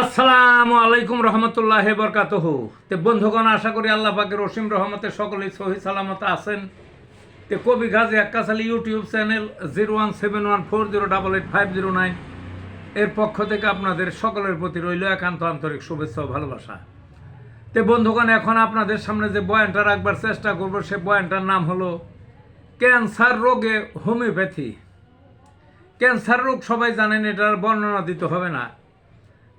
আসসালামু আলাইকুম রহমতুল্লাহ বরকাতহ। তে বন্ধুগণ, আশা করি আল্লাহ পাকের রসিম রহমতে সকলেই সহি সালামত আছেন। তে কবি Gazi Akkasali YouTube channel zero one seven one four zero double eight five zero nine এর পক্ষ থেকে আপনাদের সকলের প্রতি রইল একান্ত আন্তরিক শুভেচ্ছা ও ভালোবাসা। তে বন্ধুগণ, এখন আপনাদের সামনে যে বয়ানটা রাখবার চেষ্টা করব, সে বয়ানটার নাম হলো, ক্যান্সার রোগে হোমিওপ্যাথি। ক্যান্সার রোগ সবাই জানেন, এটার বর্ণনা দিতে হবে না।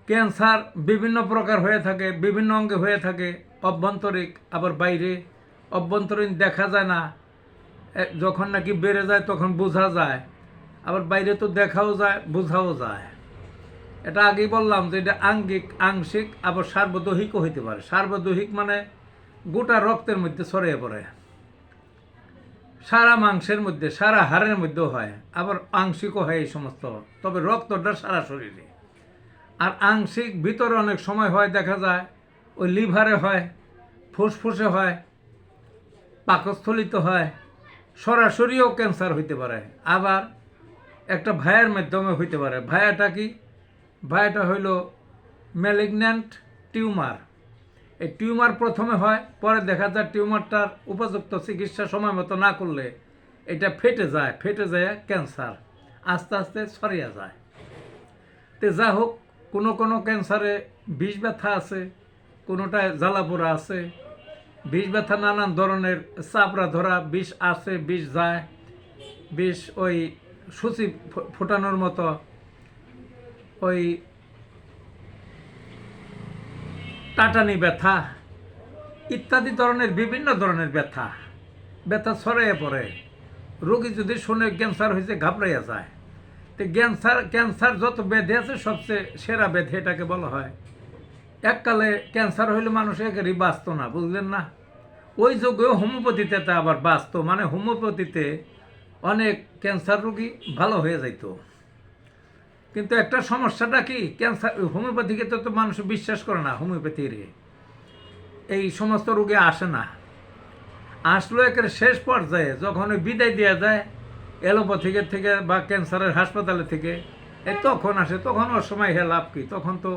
ক্যান্সার বিভিন্ন প্রকার হয়ে থাকে, বিভিন্ন অঙ্গে হয়ে থাকে, অভ্যন্তরিক, আবার বাইরে। অভ্যন্তরীণ দেখা যায় না। যখন নাকি বেড়ে যায় তখন বোঝা যায়। আবার বাইরে তো দেখাও যায়, বোঝাও যায়। এটা আগেই বললাম যে এটা আঙ্গিক, আংশিক, আবার সার্বদৈহিকও হইতে পারে। সার্বদৈহিক মানে গোটা রক্তের মধ্যে ছড়িয়ে পড়ে। সারা মাংসের মধ্যে, সারা হাড়ের মধ্যেও হয়, আবার আংশিকও হয় এই সমস্ত। তবে রক্তটা সারা শরীরে। আর আংশিক ভিতরে অনেক সময় হয়, দেখা যায়, ওই লিভারে হয়, ফুসফুসে হয়, পাকস্থলিত হয়, সরাসরিও ক্যান্সার হইতে পারে। আবার একটা ভাইয়ের মাধ্যমে হইতে পারে। ভায়াটা কি? ভায়াটা হইল ম্যালিগন্যান্ট টিউমার এই টিউমার প্রথমে হয়, পরে দেখা যায় টিউমারটার উপযুক্ত চিকিৎসা সময় মতো না করলে এটা ফেটে যায় ফেটে যায় ক্যান্সার। আস্তে আস্তে ছড়িয়ে যায়। তে যা হোক কোনো কোনো ক্যান্সারে বিষ ব্যথা আছে, কোনোটায় জ্বালাপোড়া আছে, বিষ ব্যথা নানান ধরনের চাপড়া ধরা, বিষ আসে বিষ যায়, বিষ ওই সূচি ফোটানোর মতো, ওই টাটানি ব্যথা, ইত্যাদি ধরনের বিভিন্ন ধরনের ব্যথা ব্যথা ছড়িয়ে পড়ে। রোগী যদি শুনে ক্যান্সার হয়েছে ঘাবড়াইয়া যায়। তো ক্যান্সার ক্যান্সার যত ব্যাধি আছে, সবচেয়ে সেরা ব্যাধি এটাকে বলা হয়। এককালে ক্যান্সার হইলে মানুষ একেবারেই বাঁচত না, বুঝলেন না? ওই যুগেও হোমিওপ্যাথিতে তা আবার বাঁচত মানে হোমিওপ্যাথিতে অনেক ক্যান্সার রোগী ভালো হয়ে যাইতো। কিন্তু একটা সমস্যাটা কি, ক্যান্সার, হোমিওপ্যাথিকে তো মানুষ বিশ্বাস করে না, হোমিওপ্যাথির। এই সমস্ত রোগে আসে না। আসলো একের শেষ পর্যায়ে, যখন বিদায় দেওয়া যায় অ্যালোপ্যাথিকের থেকে বা ক্যান্সারের হাসপাতালে থেকে এই তখন আসে, তখন ওর সময় হে লাভ কি? তখন তো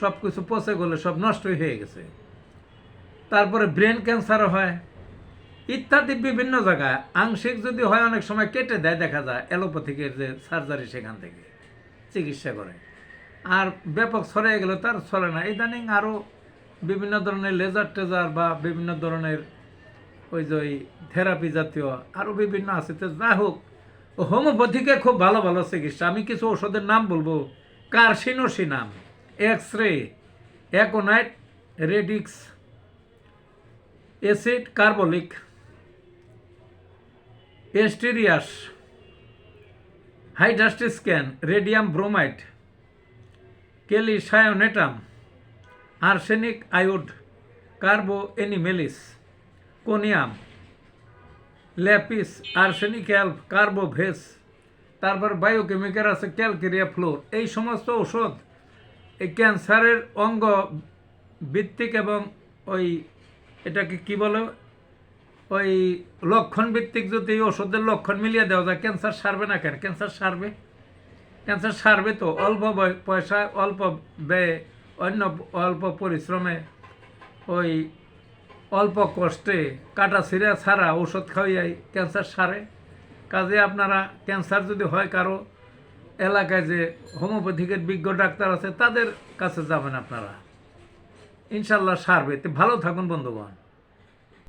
সব কিছু পচে গেলে সব নষ্টই হয়ে গেছে। তারপরে ব্রেন ক্যান্সারও হয়। ইত্যাদি বিভিন্ন জায়গায় আংশিক যদি হয়, অনেক সময় কেটে দেয়, দেখা যায় অ্যালোপ্যাথিকের যে সার্জারি সেখান থেকে চিকিৎসা করে। আর ব্যাপক ছড়িয়ে গেলে তার চলে না। ইদানিং আরও বিভিন্ন ধরনের লেজার টেজার বা বিভিন্ন ধরনের ওই যে ওই থেরাপি জাতীয় আরও বিভিন্ন আছে। তো যাই হোক হোমিওপ্যাথিকে খুব ভালো ভালো চিকিৎসা। আমি কিছু ওষুধের নাম বলব। কার্সিনোসি নাম X ray aconite radix acid carbolic asterias hydrastis can radium bromide kali cyanatum arsenic iod carbo animalis conium lapis, arsenic alb carbo veg, তারপর বায়োকেমিক্যাল আছে ক্যালকেরিয়া ফ্লোর। এই সমস্ত ওষুধ এই ক্যান্সারের অঙ্গ ভিত্তিক এবং ওই এটাকে কি বলে? ওই লক্ষণ ভিত্তিক যদি এই ওষুধের লক্ষণ মিলিয়ে দেওয়া যায়, ক্যান্সার সারবে না কেন? ক্যান্সার সারবে। ক্যান্সার সারবে তো অল্প পয়সায় অল্প ব্যয়ে অন্য অল্প পরিশ্রমে ওই অল্প কষ্টে কাটা ছিঁড়া ছাড়া ওষুধ খাওয়াই ক্যান্সার সারে। কাজে আপনারা ক্যান্সার যদি হয় কারও এলাকায় যে হোমিওপ্যাথিকের বিজ্ঞ ডাক্তার আছে, তাদের কাছে যাবেন আপনারা। ইনশাল্লাহ সারবে। ভালো থাকুন, বন্ধুগণ।